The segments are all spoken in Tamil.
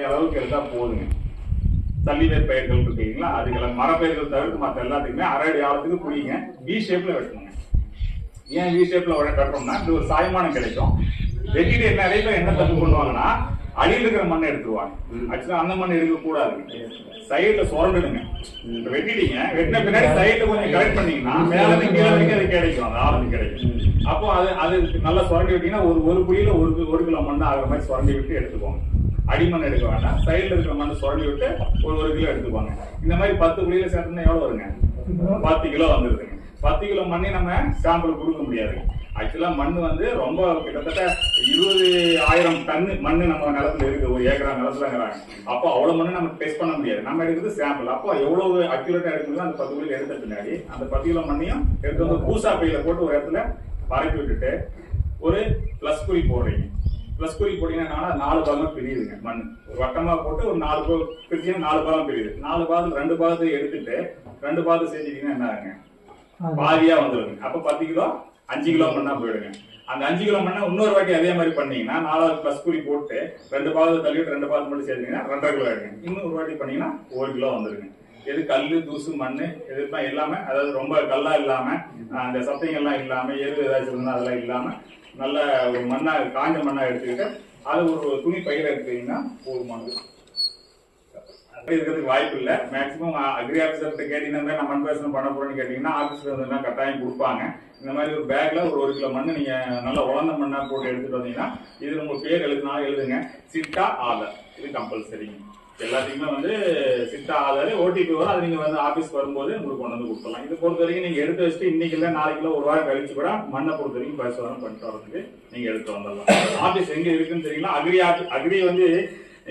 அரை அளவுக்கு எடுத்தா போதுங்க. சல்லிவேர் பயிர்கள் இருக்கு இல்லைங்களா அதுக்கெல்லாம் மரப்பயிர்கள் தவிர்த்து மற்ற எல்லாத்துக்குமே அரை அடி ஆழத்துக்கு குழிங்க வி ஷேப்ல வெட்டணுங்க. ஏன் வி ஷேப்ல வெட்டுறோம்னா இது ஒரு சாய்மானம் கிடைக்கும். வெட்டிட்டு நிறைய பேர் என்ன தப்பு பண்ணுவாங்கன்னா அடியில் இருக்கிற மண்ணை எடுத்துருவாங்க. ஆக்சுவலா அந்த மண் எடுக்க கூடாது சைடுல சுரண்டுடுங்க. வெட்டிட்டீங்க வெட்டின பின்னாடி சைடுல கொஞ்சம் கரெக்ட் பண்ணீங்கன்னா மேல கீழே வரைக்கும் அது கிடைக்கும். அந்த ஆழத்துக்கு கிடைக்கும். அப்போ அது அது நல்லா சுரண்டி விட்டீங்கன்னா ஒரு ஒரு குழியில ஒரு கி- ஒரு கிலோ மண் ஆகிற மாதிரி சுரண்டி விட்டு எடுத்துக்கோங்க. அடிமண் எடுக்க வேண்டாம். சைடில் இருக்கிற மண் சுரண்டி விட்டு ஒரு ஒரு கிலோ எடுத்துப்பாங்க இந்த மாதிரி பத்து குழியில சேர்த்துனா எவ்வளோ வருங்க? பத்து கிலோ வந்துருதுங்க. பத்து கிலோ மண்ணை நம்ம சாம்பிள் கொடுக்க முடியாது. ஆக்சுவலாக மண் வந்து ரொம்ப கிட்டத்தட்ட இருபது ஆயிரம் டன்னு மண் நம்ம நிலத்துல இருக்கு. ஒரு ஏக்கரா நிலத்துலங்கிறாங்க. அப்போ அவ்வளோ மண் நம்ம டெஸ்ட் பண்ண முடியாது. நம்ம எடுக்கிறது சாம்பிள் அப்போ எவ்வளோ அக்யூரேட்டாக எடுக்கணும் அந்த பத்து கிலோ எடுத்த பின்னாடி அந்த பத்து கிலோ மண்ணையும் எடுத்து வந்து பூசா பையில போட்டு ஒரு இடத்துல பரப்பி விட்டுட்டு ஒரு ப்ளஸ் குறி போடுறீங்க. பிளஸ் குறி போட்டீங்கன்னா நாலு பாகம் பிரியுதுங்க மண் ஒரு வட்டமா போட்டு ஒரு நாலு பா- பிரிச்சீங்கன்னா நாலு பாகம் பிரியுது. நாலு பாகம் ரெண்டு பாகத்தை எடுத்துட்டு ரெண்டு பாகத்தை செஞ்சுட்டீங்கன்னா என்ன ஆகுங்க பாதியா வந்துருங்க. அப்ப பத்து கிலோ அஞ்சு கிலோ மண்ணா போயிடுங்க. அந்த அஞ்சு கிலோ மண்ணை இன்னொரு வாட்டி அதே மாதிரி பண்ணீங்கன்னா நாலாவது பிளஸ் கூலி போட்டு ரெண்டு பாகத்தை தள்ளிவிட்டு ரெண்டு பாகத்தை மட்டும் சேர்த்தீங்கன்னா ரெண்டரை கிலோ ஆயிடுங்க. இன்னும் ஒரு வாட்டி பண்ணீங்கன்னா ஒரு கிலோ வந்துருங்க. எது கல் தூசு மண் எதுதான் எல்லாமே அதாவது ரொம்ப கல்லா இல்லாம அந்த சத்தைங்கள்லாம் இல்லாம எது ஏதாச்சும் இருந்தா அதெல்லாம் இல்லாம நல்ல ஒரு மண்ணா காஞ்ச மண்ணா எடுத்துக்கிட்டு அது ஒரு துணி பயிரை எடுத்தீங்கன்னா போதுமானது. அப்படி இருக்கிறதுக்கு வாய்ப்பு இல்ல. மேக்ஸிமம் அக்ரி ஆஃபீஸர்கிட்ட கேட்டீங்கன்னா நம்ம மண் பேசணும் பண்ண போறோம்னு கேட்டீங்கன்னா ஆஃபீஸில் வந்து கட்டாயம் கொடுப்பாங்க. இந்த மாதிரி ஒரு பேக்ல ஒரு ஒரு கிலோ மண் நீங்க நல்லா உலர்ந்த மண்ணா போட்டு எடுத்துட்டு வந்தீங்கன்னா இது உங்க பேர் எழுதுனாலும் எழுதுங்க. சிட்டா ஆதர். இது கம்பல்சரிங்க எல்லாத்தையுமே வந்து சிட்டா ஆதாரு ஓடிபி வரும். அது நீங்க வந்து ஆபீஸ் வரும்போது உங்களுக்கு கொண்டு வந்து கொடுத்துடலாம். இது பொறுத்த வரைக்கும் நீங்க எடுத்து வச்சுட்டு இன்னைக்கு இல்ல நாளைக்கு ஒரு வாரம் கழிச்சு கூட மண்ணை பொறுத்த வரைக்கும் பரிசோதனை பண்ணிட்டு வரதுக்கு நீங்க எடுத்து வந்துடலாம். ஆபீஸ் எங்க இருக்குன்னு தெரியல அக்ரி அக்ரி வந்து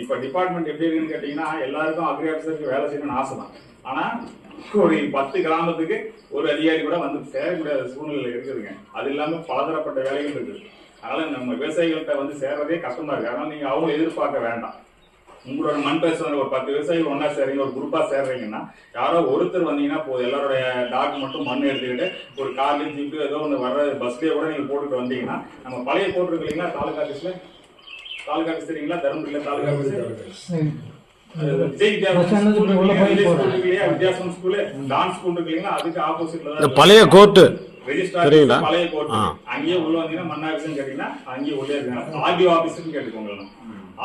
இப்ப டிபார்ட்மெண்ட் எப்படி இருக்குன்னு கேட்டீங்கன்னா எல்லாருக்கும் அக்ரி ஆஃபீஸருக்கு வேலை செய்யணும்னு ஆசை தான் ஆனா ஒரு பத்து கிராமத்துக்கு ஒரு அதிகாரி கூட வந்து சேரக்கூடிய சூழ்நிலை இருக்குதுங்க. அது இல்லாம பலதரப்பட்ட வேலைகள் இருக்குது. அதனால நம்ம விவசாயிகள்கிட்ட வந்து சேர்றதே கஷ்டமா இருக்கு. அதனால நீங்க அவங்கள எதிர்பார்க்க வேண்டாம். உங்களோட மண் பேசுறவங்க ஒரு பத்து விவசாயிகள் ஒண்ணா சேர்றீங்க ஒரு குரூப்பா சேர்றீங்கன்னா யாரோ ஒருத்தர் வந்தீங்கன்னா போதும். எல்லாருடைய டாக் மட்டும் மண் எடுத்துக்கிட்டு ஒரு கார்லயும் ஜீப்பு ஏதோ ஒன்று வர்ற பஸ்லயே கூட நீங்க போட்டுட்டு வந்தீங்கன்னா நம்ம பழைய போட்டிருக்கு இல்லைங்களா தாலுகா ஆஃபீஸ்ல தாலுகா ஆஃபீஸ் தெரியுங்களா? தருமபுரியில தாலுகா ஆஃபீஸ் பழைய கோர்ட்டு கோர்ட் ஆ. அங்கேயே உள்ள வந்தீங்கன்னா மண்ணா கேட்டீங்கன்னா அங்கேயே உள்ளே இருக்காங்க ஆர்டிஓ ஆபீஸ்னு கேட்டுக்கோங்க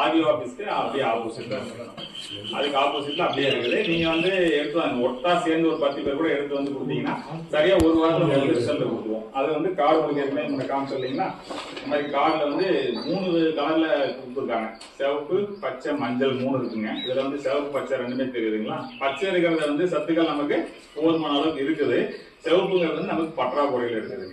ஆர்டிஓ ஆபீஸ்க்கு அப்படியே ஆப்போசிட்ல அதுக்கு ஆப்போசிட்ல அப்படியே இருக்குது. நீங்க வந்து எடுத்து வாங்க. ஒட்டா சேர்ந்து ஒரு பத்து பேர் கூட எடுத்து வந்து கொடுத்தீங்கன்னா சரியா ஒரு வாரத்துல உங்களுக்கு ரிசல்ட் கொடுத்துருவோம். அது வந்து கார்டு ஏற்கனவே இந்த காமிச்சு இல்லைங்களா? இந்த மாதிரி கார்டுல வந்து மூணு கலர்ல கொடுத்துருக்காங்க. சிவப்பு பச்சை மஞ்சள் மூணு இருக்குங்க. இதுல வந்து சிவப்பு பச்சை ரெண்டுமே தெரியுதுங்களா? பச்சை இருக்கிறது வந்து சத்துக்கள் நமக்கு போதுமான அளவுக்கு இருக்குது. சிவப்புங்கிறது வந்து நமக்கு பற்றாக்குறையில் இருக்குது.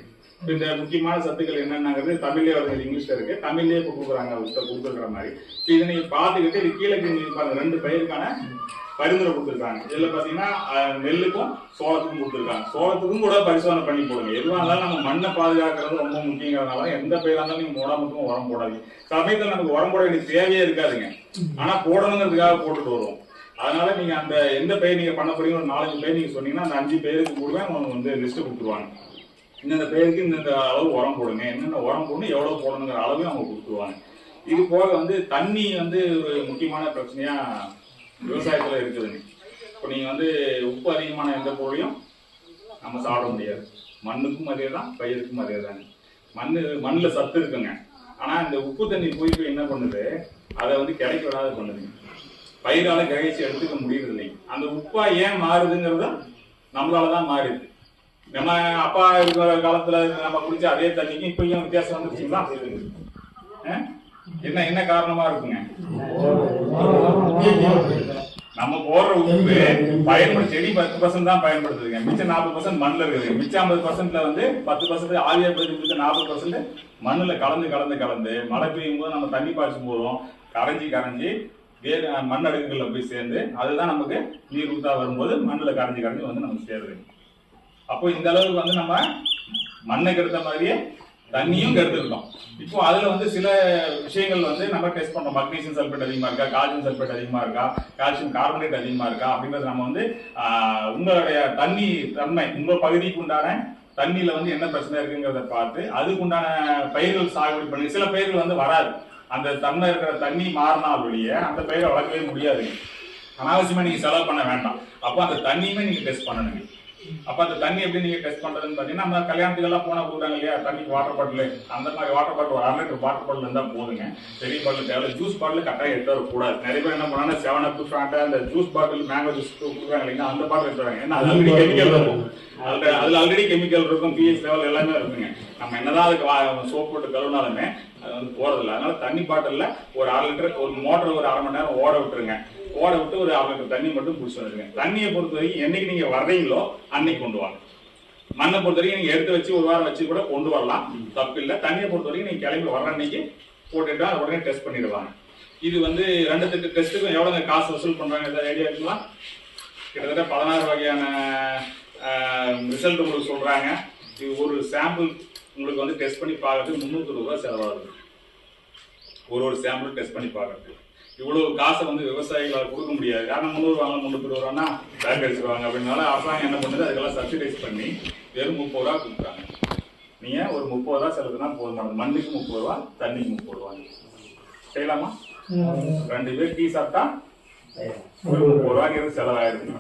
இந்த முக்கியமான சத்துக்கள் என்னென்னங்கிறது தமிழ்லயே வருது இங்கிலீஷ்ல இருக்கு. தமிழ்லயே இப்போ கொடுக்குறாங்க உத்த கொடுத்துருக்குற மாதிரி. இப்ப இதை நீங்க பாத்துக்கிட்டு இது கீழே நீங்க பாருங்க ரெண்டு பயிருக்கான பரிந்துரை கொடுத்துருக்காங்க. இதுல பாத்தீங்கன்னா நெல்லுக்கும் சோளத்துக்கும் கொடுத்துருக்காங்க. சோளத்துக்கும் கூட பரிசோதனை பண்ணி போடுங்க. எதுவாக இருந்தாலும் நம்ம மண்ணை பாதுகாக்கிறது ரொம்ப முக்கியங்கிறதுனால எந்த பயிராக இருந்தாலும் நீங்க உடம்புக்கும் உரம் போடாதீங்க. சமயத்துல நமக்கு உரம் போட வேண்டிய தேவையே இருக்காதுங்க. ஆனா போடணுங்கிறதுக்காக போட்டுட்டு வருவோம். அதனால நீங்க அந்த எந்த பயிர் நீங்க பண்ண போறீங்க ஒரு நாலஞ்சு பேர் நீங்க சொன்னீங்கன்னா அந்த அஞ்சு பேருக்கு கூடவே அவங்க வந்து லிஸ்ட் கொடுத்துருவாங்க. இந்தந்த பேருக்கு இந்தந்த அளவு உரம் போடுங்க. என்னென்ன உரம் போடணும் எவ்வளவு போடணுங்கிற அளவு அவங்க கொடுத்துருவாங்க. இது போக வந்து தண்ணி வந்து ஒரு முக்கியமான பிரச்சனையா விவசாயத்துல இருக்குதுங்க. இப்போ நீங்க வந்து உப்பு அதிகமான எந்த பொருளையும் நம்ம சாப்பிட முடியாது. மண்ணுக்கும் அதே தான் பயிருக்கும் அதே தாங்க மண் மண்ணில் சத்து இருக்குங்க. ஆனால் இந்த உப்பு தண்ணி போய் போய் என்ன பண்ணுது? அதை வந்து கிடைக்க விடாத பண்ணுதுங்க. பயிரால கிரகிச்சு எடுத்துக்க முடியறது அந்த உப்பா ஏன் மாறுதுங்கிறது நம்மளால தான் மாறுது நம்ம அப்பா இருக்கிற காலத்துல நம்ம குடிச்ச அதே தண்ணிக்கு இப்ப ஏன் வித்தியாசம் வந்துருச்சுங்களா? என்ன என்ன காரணமா இருக்குங்க? நம்ம போடுற உப்பு பயன்படுத்த செடி பத்து பர்சன்ட் தான் பயன்படுத்துதுங்க. மிச்சம் நாற்பது பர்சன்ட் மண்ணில் இருக்குது. மிச்சம் ஐம்பது பர்சன்ட்ல வந்து பத்து பர்சன்ட் ஆவியா போயிட்டு நாற்பது பர்சன்ட் மண்ணில் கலந்து கலந்து கலந்து மழை பெய்யும் போது நம்ம தண்ணி பாய்ச்சும் போதும். கரைஞ்சி கரைஞ்சி வேறு மண் போய் சேர்ந்து அதுதான் நமக்கு நீர் ஊத்தா வரும்போது மண்ணில் கரைஞ்சி கரைஞ்சி வந்து நமக்கு சேருது. அப்போ இந்த அளவுக்கு வந்து நம்ம மண்ணை கெடுத்த மாதிரியே தண்ணியும் கெடுத்துருக்கோம் இப்போ அதுல வந்து சில விஷயங்கள் வந்து நம்ம டெஸ்ட் பண்றோம். மக்னீசியம் சல்பேட் அதிகமா இருக்கா? கால்சியம் சல்பேட் அதிகமா இருக்கா? கால்சியம் கார்பனேட் அதிகமா இருக்கா? அப்படின்றது நம்ம வந்து உங்களுடைய தண்ணி தன்மை உங்க பகுதிக்கு உண்டான தண்ணியில வந்து என்ன பிரச்சனை இருக்குங்கிறத பார்த்து அதுக்குண்டான பயிர்கள் சாகுபடி பண்ணி சில பயிர்கள் வந்து வராது. அந்த தன்மை இருக்கிற தண்ணி மாறினால் வெளியே அந்த பயிரை வளர்க்கவே முடியாதுங்க அனாவசியமா நீங்க செலவு பண்ண வேண்டாம். அப்போ அந்த தண்ணியுமே நீங்க டெஸ்ட் பண்ணணுங்க அப்ப அந்த தண்ணி எப்படி நீங்க டெஸ்ட் பண்றதுன்னு பாத்தீங்கன்னா நம்ம கல்யாணத்துக்கு எல்லாம் போனா கொடுக்குறாங்க இல்லையா? தண்ணிக்கு வாட்டர் பாட்டில் அந்த மாதிரி வாட்டர் பாட்டில் ஒரு அரை லிட்டர் வாட்டர் பாட்டில் இருந்தா போதுங்க. பெரிய பாட்டில் தேவை ஜூஸ் பாட்டில் கட்டாயம் எடுத்து வரக்கூடாது நிறைய பேர் என்ன பண்ணாங்க செவன் அப் அந்த ஜூஸ் பாட்டில் மேங்கோ ஜூஸ் கொடுக்குறாங்க இல்லைங்களா? அந்த பாட்டில் எடுத்து வராங்க. ஏன்னா அது கெமிக்கல் இருக்கும் அதுல அதுல ஆல்ரெடி கெமிக்கல் இருக்கும் பிஹெச் லெவல் எல்லாமே இருக்குங்க. நம்ம என்னதான் அதுக்கு சோப் போட்டு கழுவினாலுமே அது வந்து போறதில்ல. அதனால தண்ணி பாட்டில்ல ஒரு அரை லிட்டர் ஒரு மோட்டர் ஒரு அரை மணி நேரம் ஓட விட்டுருங்க. ஓட விட்டு ஒரு அரை லிட்டர் தண்ணி மட்டும் பிடிச்சி வந்துருங்க தண்ணியை பொறுத்த வரைக்கும் என்னைக்கு நீங்க வர்றீங்களோ அன்னைக்கு கொண்டு வாங்க. மண்ணை பொறுத்த வரைக்கும் நீங்க எடுத்து வச்சு ஒரு வாரம் வச்சு கூட கொண்டு வரலாம். தப்பு இல்லை. தண்ணியை பொறுத்த வரைக்கும் நீங்க கிளம்பி வர்ற அன்னைக்கு போட்டுட்டா உடனே டெஸ்ட் பண்ணிடுவாங்க இது வந்து ரெண்டுத்துக்கு டெஸ்ட்டுக்கும் எவ்வளோங்க காசு வசூல் பண்ணுறாங்க ஏதாவது ஐடியா இருக்குங்களா? கிட்டத்தட்ட பதினாறு வகையான ரிசல்ட் உங்களுக்கு சொல்றாங்க. இது ஒரு சாம்பிள் உங்களுக்கு வந்து டெஸ்ட் பண்ணி பார்க்கறதுக்கு முந்நூற்றி ரூபாய் செலவாகுது. ஒரு ஒரு சாம்பிள் டெஸ்ட் பண்ணி பார்க்கறதுக்கு. இவ்வளவு காசை வந்து விவசாயிகளால் கொடுக்க முடியாது. காரணம் முந்நூறு வாங்க முந்நூற்றி ரூபான்னா பேக் அடிச்சிருவாங்க. அப்படின்னால அரசாங்கம் என்ன பண்ணுது? அதுக்கெல்லாம் சப்சிடைஸ் பண்ணி வெறும் முப்பது ரூபா கொடுக்குறாங்க. நீங்க ஒரு முப்பது ரூபா செலவுனா போதுமானது மண்ணுக்கு முப்பது ரூபா தண்ணிக்கு முப்பது ரூபா. செய்யலாமா? ரெண்டு பேர் டீ சாப்பிட்டா ஒரு முப்பது ரூபாய்க்கு செலவாயிருக்கு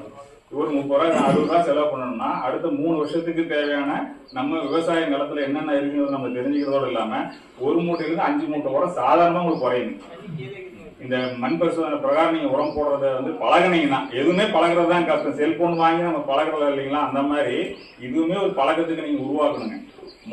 ஒரு முப்பது ரூபாய் அறுபது ரூபாய் செலவு பண்ணணும்னா அடுத்த மூணு வருஷத்துக்கு தேவையான நம்ம விவசாய நிலத்துல என்னென்ன இருக்குங்கிறது நம்ம தெரிஞ்சுக்கிறதோட இல்லாம ஒரு மூட்டையிலிருந்து அஞ்சு மூட்டை உரம் சாதாரணமா உங்களுக்கு குறையும் இந்த மண் பரிசோதனை பிரகாரம் நீங்க உரம் போடுறத வந்து பழகுனீங்கன்னா எதுவுமே பழகுறது தான் கஷ்டம் செல்போன் வாங்கி நம்ம பழகுறது இல்லைங்களா? அந்த மாதிரி இதுவுமே ஒரு பழக்கத்துக்கு நீங்க உருவாக்கணுங்க.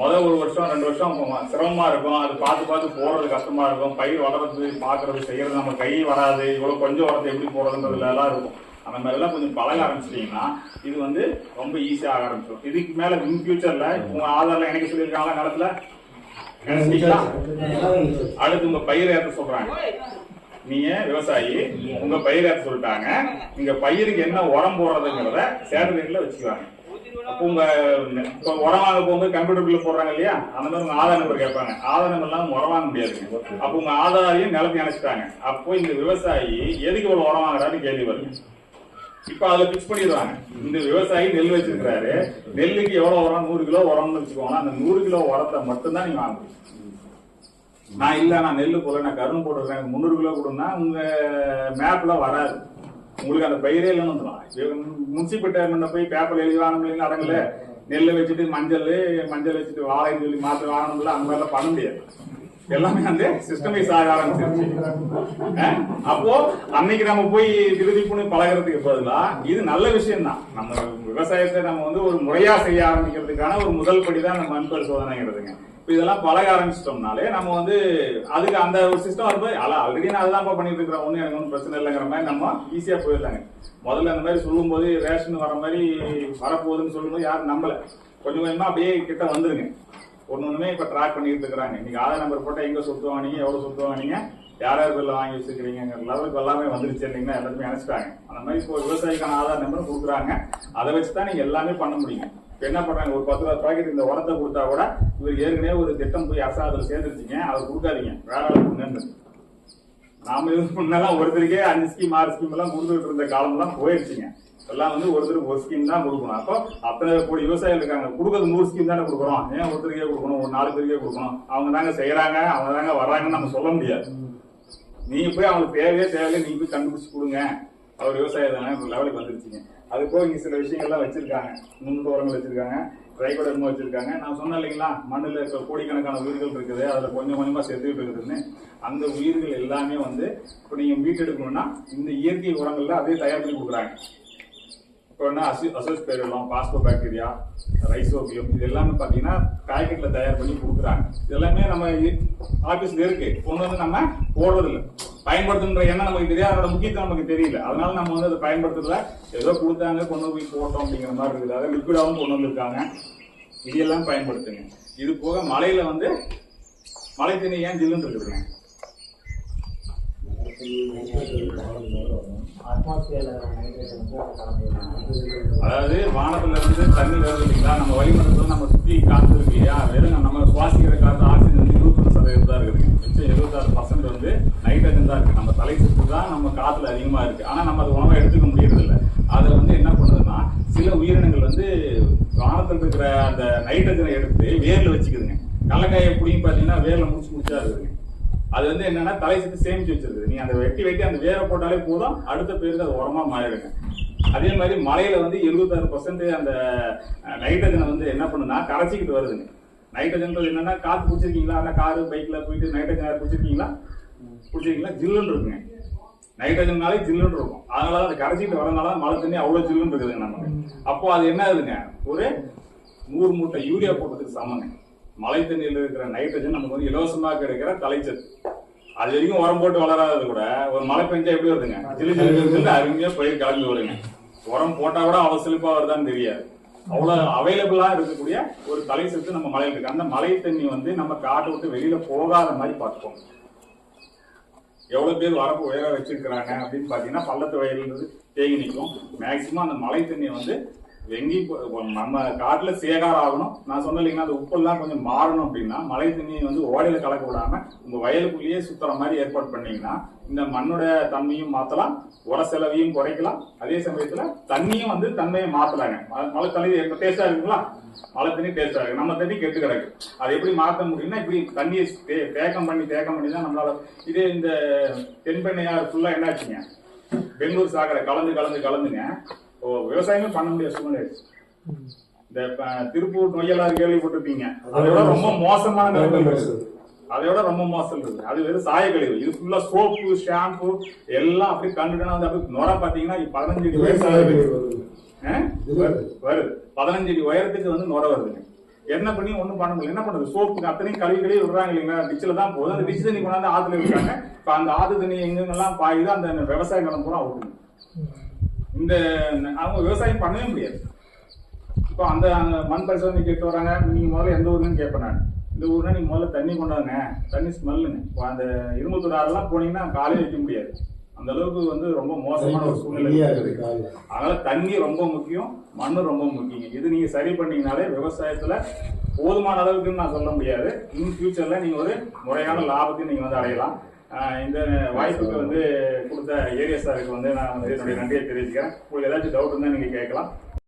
முதல் ஒரு வருஷம் ரெண்டு வருஷம் சிரமமா இருக்கும். அது பார்த்து பார்த்து போடுறது கஷ்டமா இருக்கும். பயிர் வளர்றது பாக்குறது செய்யறது நம்ம கை வராது. இவ்வளவு கொஞ்சம் வரது எப்படி போடுறதுன்றதுல எல்லாம் இருக்கும். அந்த மாதிரிலாம் கொஞ்சம் பழக ஆரம்பிச்சிட்டீங்கன்னா இது வந்து ரொம்ப ஈஸியாக ஆக ஆரம்பிச்சிடும். இதுக்கு மேலே இன் ஃபியூச்சரில் உங்க ஆதாரில் எனக்கு சொல்லியிருக்காங்க காலத்தில்? அடுத்து உங்க பயிர் ஏற்ற சொல்றாங்க. நீங்க விவசாயி உங்க பயிர் ஏற்ற சொல்லிட்டாங்க. நீங்க பயிருக்கு என்ன உரம் போடுறதுங்கிறத சேட்டலைட்ல வச்சுக்குவாங்க. அப்போ உங்க இப்போ உரம் வாங்க போகும்போது கம்ப்யூட்டருக்குள்ள போடுறாங்க இல்லையா? அந்த மாதிரி உங்க ஆதார் நம்பர் கேட்பாங்க. ஆதார் நம்பர் எல்லாம் உரம் வாங்க முடியாதுங்க. அப்போ உங்க ஆதாரையும் நிலத்தை நினைச்சிட்டாங்க அப்போ இந்த விவசாயி எதுக்கு இவ்வளவு உரம் வாங்குறாரு கேள்வி வருது. இப்ப அதுல பிக்ஸ் பண்ணிடுவாங்க இந்த விவசாயி நெல் வச்சிருக்கிறாரு. நெல்லுக்கு எவ்வளவு உரம்? நூறு கிலோ உரம்னு வச்சுக்கோங்க. அந்த நூறு கிலோ உரத்தை மட்டும்தான் நீங்க வாங்கணும் நான் இல்ல நான் நெல் போல நான் கரும்பு போட்டுருக்கேன். முந்நூறு கிலோ கொடுன்னா உங்க மேப்ல வராது. உங்களுக்கு அந்த பயிரே இல்லைன்னு வந்துடும் முன்சிபல் முன்ன போய் பேப்பர் எழுதி வாங்கணும் அடங்கல நெல்லை வச்சுட்டு மஞ்சள் மஞ்சள் வச்சுட்டு வாழைன்னு சொல்லி மாத்திரை வாங்கணும்ல அந்த மாதிரிலாம் பண்ண முடியாது. எல்லாமே வந்து சிஸ்டமைஸ் ஆக ஆரம்பிச்சிருச்சு. அப்போ அன்னைக்கு நம்ம போய் திருதி பழகிறதுக்கு பதிலா இது நல்ல விஷயம் தான் நம்ம விவசாயத்தை நம்ம வந்து ஒரு முறையா செய்ய ஆரம்பிக்கிறதுக்கான ஒரு முதல் படி தான் நம்ம மண் பரிசோதனைங்கிறதுங்க இப்போ இதெல்லாம் பழக ஆரம்பிச்சிட்டோம்னாலே நம்ம வந்து அதுக்கு அந்த ஒரு சிஸ்டம் வரும்போது அல்ல ஆல்ரெடி நான் அதுதான் பண்ணிட்டு இருக்கிறேன். ஒன்றும் எனக்கு ஒன்றும் பிரச்சனை இல்லைங்கிற மாதிரி நம்ம ஈஸியாக போயிடலாங்க. முதல்ல அந்த மாதிரி சொல்லும்போது ரேஷன் வர மாதிரி வரப்போகுதுன்னு சொல்லும்போது யாரும் நம்பலை. கொஞ்சம் கொஞ்சமாக அப்படியே கிட்ட வந்துருங்க. ஒன்று ஒன்றுமே இப்ப ட்ராக் பண்ணிட்டு இருக்கிறாங்க. இன்னைக்கு ஆதார் நம்பர் போட்டா எங்க சொத்து வாங்கினீங்க எவ்வளவு சொத்து வாங்கினீங்க யார் யார் பேர்ல வாங்கி வச்சிருக்கீங்கிற லெவலுக்கு எல்லாமே வந்துருச்சு இல்லைங்களா? எல்லாருமே நினைச்சிட்டாங்க. அந்த மாதிரி இப்போ விவசாயிக்கான ஆதார் நம்பர் கொடுக்குறாங்க. அதை வச்சு தான் நீங்க எல்லாமே பண்ண முடியும். இப்போ என்ன பண்றாங்க? ஒரு பத்து ரூபா பாக்கெட் இந்த உரத்தை கொடுத்தா கூட இவர் ஏற்கனவே ஒரு திட்டம் போய் அரசாங்கத்தில் சேர்ந்துருச்சிங்க. அதை கொடுக்காதீங்க. வேற ஆள் நாம யூஸ் பண்ணலாம். ஒருத்தருக்கே அஞ்சு ஸ்கீம் ஆறு ஸ்கீம் எல்லாம் கொடுத்துட்டு இருந்த காலம்லாம் போயிடுச்சுங்க எல்லாம் வந்து ஒருத்தருக்கு ஒரு ஸ்கீம் தான் கொடுக்கணும். அப்போ அத்தனை கோடி விவசாயிகள் இருக்காங்க. கொடுக்கறது நூறு ஸ்கீம் தானே கொடுக்குறோம். ஏன் ஒருத்தருக்கே கொடுக்கணும்? ஒரு நாலு பேருக்கே கொடுக்கணும். அவங்க தாங்க செய்யறாங்க அவங்க தாங்க வர்றாங்கன்னு நம்ம சொல்ல முடியாது. நீ போய் அவங்களுக்கு தேவையே தேவையில்லை நீங்க போய் கண்டுபிடிச்சு கொடுங்க. அவர் விவசாயம் தானே ஒரு லெவலுக்கு வந்துருச்சுங்க. அது போக இங்க சில விஷயங்கள்லாம் வச்சிருக்காங்க. நுண்ணு உரங்கள் வச்சிருக்காங்க ட்ரைகோடர்மா வச்சிருக்காங்க. நான் சொன்னேன் இல்லைங்களா மண்ணில் இருக்க கோடிக்கணக்கான உயிர்கள் இருக்குது. அதில் கொஞ்சம் கொஞ்சமாக சேர்த்துக்கிட்டு இருக்குதுன்னு. அந்த உயிர்கள் எல்லாமே வந்து இப்போ நீங்கள் வீட்டு எடுக்கணும்னா இந்த இயற்கை உரங்களில் அதே தயார் பண்ணி கொடுக்குறாங்க. இப்போ என்ன அசி அசோஸ்பேரலாம் பாஸ்போ பாக்டீரியா ரைசோபியம் இது எல்லாமே பார்த்தீங்கன்னா பேக்கெட்டில் தயார் பண்ணி கொடுக்குறாங்க. இது எல்லாமே நம்ம ஆஃபீஸில் இருக்கு. கொண்டு வந்து நம்ம போடுறது இல்லை. பயன்படுத்துன்ற எண்ணம் நமக்கு தெரியாது. அதோட முக்கியத்துவம் நமக்கு தெரியல. அதனால நம்ம வந்து அதை பயன்படுத்துறதுல ஏதோ கொடுத்தாங்க கொண்டு போய் போட்டோம் அப்படிங்கிற மாதிரி இருக்குது. அதாவது லிக்விடாகவும் கொண்டு வந்திருக்காங்க. இது எல்லாம் பயன்படுத்துங்க. இது போக மலையில வந்து மழை தண்ணி ஏன் ஜில்லுன்னு இருக்குதுங்க அதாவது வானத்துல இருந்து தண்ணி வருது இல்லைங்களா நம்ம வளிமண்டலத்துல நம்ம சுத்தி காத்து இருக்கு இல்லையா? வெறும் நம்ம சுவாசிக்கிற காத்து ஆக்சிஜன் வந்து இருபத்தொன்று சதவீதம் தான் இருக்குது. மிச்சம் எழுபத்தாறு பர்சன்ட் வந்து நைட்ரஜன் தான் இருக்கு நம்ம தலை சுற்று தான் நம்ம காத்துல அதிகமா இருக்கு. ஆனா நம்ம அது உணவை எடுத்துக்க முடியறது இல்ல அதை வந்து என்ன பண்ணுதுன்னா சில உயிரினங்கள் வந்து வானத்தில் இருக்கிற அந்த நைட்ரஜனை எடுத்து வேர்ல வச்சுக்குதுங்க. கடலக்காயை எப்படியும் பாத்தீங்கன்னா வேர்ல முடிச்சு முடிச்சா இருக்குதுங்க. அது வந்து என்னன்னா தலை சுத்தி சேமிச்சு வச்சிருக்கு நீங்க அந்த வெட்டி வெட்டி அந்த வேரை போட்டாலே போதும் அடுத்த பேருக்கு அது உரமா மாறிடுங்க. அதே மாதிரி மலையில வந்து எழுபத்தாறு பர்சன்ட் அந்த நைட்ரஜனை வந்து என்ன பண்ணுனா கரைச்சிக்கிட்டு வருதுங்க. நைட்ரஜன்றது என்னன்னா காத்து பிடிச்சிருக்கீங்களா? அந்த காரு பைக்ல போயிட்டு நைட்ரஜன் பிடிச்சிருக்கீங்களா? பிடிச்சிருக்கீங்களா? ஜில்லுன்னு இருக்குங்க. நைட்ரஜன்னாலே ஜில்லுன்னு இருக்கும். அதனால அது கரைச்சிட்டு வரனால மழை தண்ணி அவ்வளவு ஜில்லுன்னு இருக்குதுங்க நமக்கு. அப்போ அது என்ன ஆகுதுங்க? ஒரு நூறு மூட்டை யூரியா போட்டதுக்கு சமங்க. மழை தண்ணியில் இருக்கிற நைட்ரஜன் நமக்கு வந்து இலவசமா கிடைக்கிற தலைச்சத்து. அது வரைக்கும் உரம் போட்டு வளராதது கூட ஒரு மழை பெஞ்சா எப்படி வருதுங்க? ஜிலு ஜிலுன்னு அருமையா பயிர் கிளம்பி வருங்க. உரம் போட்டா கூட அவ்வளவு செழிப்பா வருதான்னு தெரியாது. அவ்வளவு அவைலபிளா இருக்கக்கூடிய ஒரு தலை சத்து நம்ம மலையில இருக்கு. அந்த மழை தண்ணி வந்து நம்ம காட்டை விட்டு வெளியில போகாத மாதிரி பார்த்துக்கோங்க. எவ்வளவு பேர் வரப்பு உயர வச்சிருக்கிறாங்க அப்படின்னு பாத்தீங்கன்னா பள்ளத்து வயல்ன்றது தேங்கி நிற்கும். மேக்சிமம் அந்த மழை தண்ணியை வந்து எங்கேயும் நம்ம காட்டுல சேகாரம் ஆகணும். நான் சொன்ன இல்லைங்கன்னா அந்த உப்பெல்லாம் கொஞ்சம் மாறணும் அப்படின்னா மழை தண்ணியை வந்து ஓடையில கலக்க விடாம உங்க வயலுக்குள்ளேயே சுத்துற மாதிரி ஏற்பாடு பண்ணீங்கன்னா இந்த மண்ணோட தன்மையும் மாத்தலாம் உர செலவையும் குறைக்கலாம். அதே சமயத்துல தண்ணியும் வந்து தன்மையை மாத்தலாங்க. மழை தண்ணி டேஸ்டா இருக்குங்களா? மழை தண்ணி டேஸ்டா இருக்கு. நம்ம தண்ணி கெட்டு கிடக்கு. அதை எப்படி மாத்த முடியும்னா இப்படி தண்ணியை தே- தேக்கம் பண்ணி தேக்கம் பண்ணி தான் நம்மளால இதே இந்த தென்பெண்ணையார் ஃபுல்லா என்னாச்சுங்க? பெங்களூர் சாக்கடை கலந்து கலந்து கலந்துங்க. ஓ விவசாயமே பண்ண முடியாத சூழ்நிலை. இந்த திருப்பூர் நொய்யலாறு கேள்விப்பட்டிருப்பீங்க. அதை விட ரொம்ப மோசமான நிலைமை இருக்குது. அதை விட ரொம்ப மோசம் இருக்குது. அது வெறும் சாய கழிவு. இது ஃபுல்லா சோப்பு ஷாம்பு எல்லாம் அப்படியே கண்டுக்கணும் வந்து அப்படியே நுர பாத்தீங்கன்னா பதினஞ்சு வயசு? வருது, பதினஞ்சு அடி உயரத்துக்கு வந்து நுர வருதுங்க என்ன பண்ணி ஒண்ணும் பண்ண முடியல. என்ன பண்றது சோப்புக்கு அத்தனையும் கழுவி கழுவி விடுறாங்க இல்லைங்களா? டிச்சில தான் போகுது. அந்த டிச் தண்ணி கொண்டாந்து ஆத்துல விடுறாங்க இப்ப அந்த ஆத்து தண்ணி எங்கெங்கெல்லாம் பாயுதோ அந்த விவசாய நிலம் பூரா அவுட்டுங்க இந்த அவங்க விவசாயம் பண்ணவே முடியாது. இப்போ அந்த மண் பரிசோதனை கேட்டு வராங்க. நீங்க முதல்ல எந்த ஊருன்னு கேட்பேன் நான். இந்த ஊர்னா நீங்க முதல்ல தண்ணி கொண்டாங்க தண்ணி ஸ்மெல்லுங்க இப்போ அந்த இரும்புத்தூர் ஆறெல்லாம் போனீங்கன்னா காலையில் வைக்க முடியாது. அந்த அளவுக்கு வந்து ரொம்ப மோசமான ஒரு சூழ்நிலை. இருக்குது அதனால தண்ணி ரொம்ப முக்கியம் மண்ணு ரொம்ப முக்கியம். இது நீங்க சரி பண்ணீங்கனாலே விவசாயத்துல போதுமான அளவுக்குன்னு நான் சொல்ல முடியாது. இன் ஃபியூச்சர்ல நீங்க ஒரு முறையான லாபத்தையும் நீங்க வந்து அடையலாம். இந்த வாய்ப்புக்கு வந்து கொடுத்த ஏரியா சாருக்கு வந்து நான் வந்து என்னுடைய நன்றியை தெரிவிச்சுக்கிறேன். உங்களுக்கு ஏதாச்சும் டவுட் இருந்தா நீங்க கேட்கலாம்.